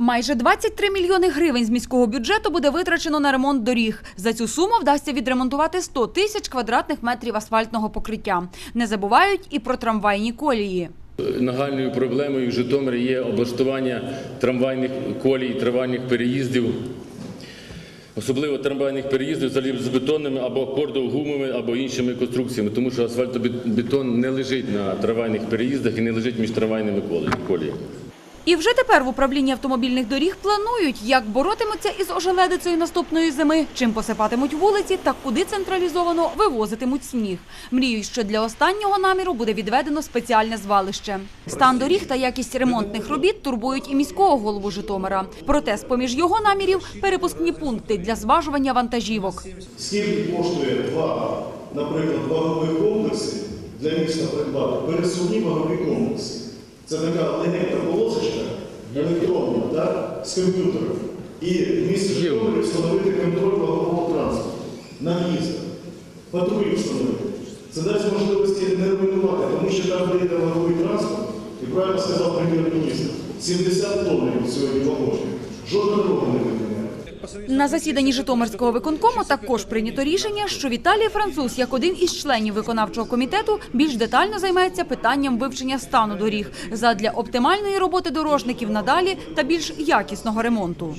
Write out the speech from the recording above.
Майже 23 мільйони гривень з міського бюджету буде витрачено на ремонт доріг. За цю суму вдасться відремонтувати 100 тисяч квадратних метрів асфальтного покриття. Не забувають і про трамвайні колії. Нагальною проблемою в Житомирі є облаштування трамвайних колій, трамвайних переїздів, особливо трамвайних переїздів залізобетонними або кордовгумовими, або іншими конструкціями, тому що асфальтобетон не лежить на трамвайних переїздах і не лежить між трамвайними колі- коліями. І вже тепер в управлінні автомобільних доріг планують, як боротимуться із ожеледицею наступної зими, чим посипатимуть вулиці та куди централізовано вивозитимуть сніг. Мріють, що для останнього наміру буде відведено спеціальне звалище. Стан доріг та якість ремонтних робіт турбують і міського голову Житомира. Проте, з-поміж його намірів, перепускні пункти для зважування вантажівок. Скільки коштує два, наприклад, вагові комплекси для міста придбати? Пересувні вагові комплекси. Це така легенька полосочка електронна, так, з комп'ютером. І в місті Житомирі встановити контроль вагового транспорту на в'їздах, патрулі встановити. Це дасть можливості не руйнувати, тому що там де йде ваговий транспорт, і правильно сказав прем'єр-міністр, 70 тонн сьогодні вагожних. Жодна дорога не виконує. На засіданні Житомирського виконкому також прийнято рішення, що Віталій Француз, як один із членів виконавчого комітету, більш детально займається питанням вивчення стану доріг задля оптимальної роботи дорожників надалі та більш якісного ремонту.